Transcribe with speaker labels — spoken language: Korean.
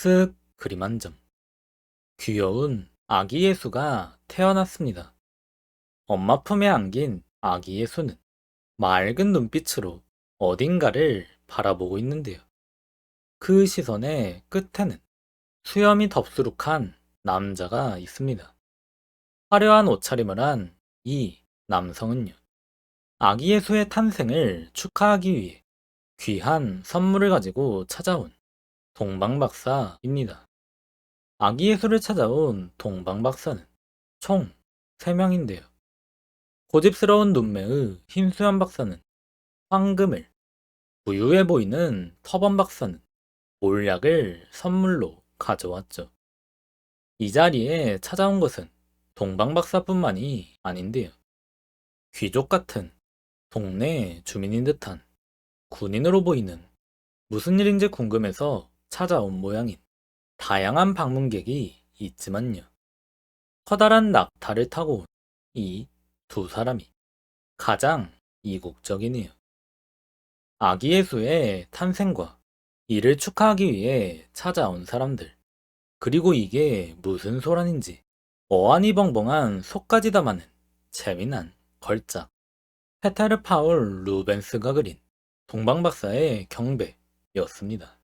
Speaker 1: 쓱 그림 한 점. 귀여운 아기 예수가 태어났습니다. 엄마 품에 안긴 아기 예수는 맑은 눈빛으로 어딘가를 바라보고 있는데요. 그 시선의 끝에는 수염이 덥수룩한 남자가 있습니다. 화려한 옷차림을 한 이 남성은요. 아기 예수의 탄생을 축하하기 위해 귀한 선물을 가지고 찾아온 동방박사입니다. 아기 예수를 찾아온 동방박사는 총 3명인데요. 고집스러운 눈매의 흰수염 박사는 황금을, 부유해 보이는 터번 박사는 몰약을 선물로 가져왔죠. 이 자리에 찾아온 것은 동방박사뿐만이 아닌데요. 귀족 같은 동네 주민인 듯한 군인으로 보이는 무슨 일인지 궁금해서 찾아온 모양인 다양한 방문객이 있지만요. 커다란 낙타를 타고 온 이 두 사람이 가장 이국적이네요. 아기 예수의 탄생과 이를 축하하기 위해 찾아온 사람들. 그리고 이게 무슨 소란인지 어안이 벙벙한 속까지 담아는 재미난 걸작. 페테르 파울 루벤스가 그린 동방박사의 경배였습니다.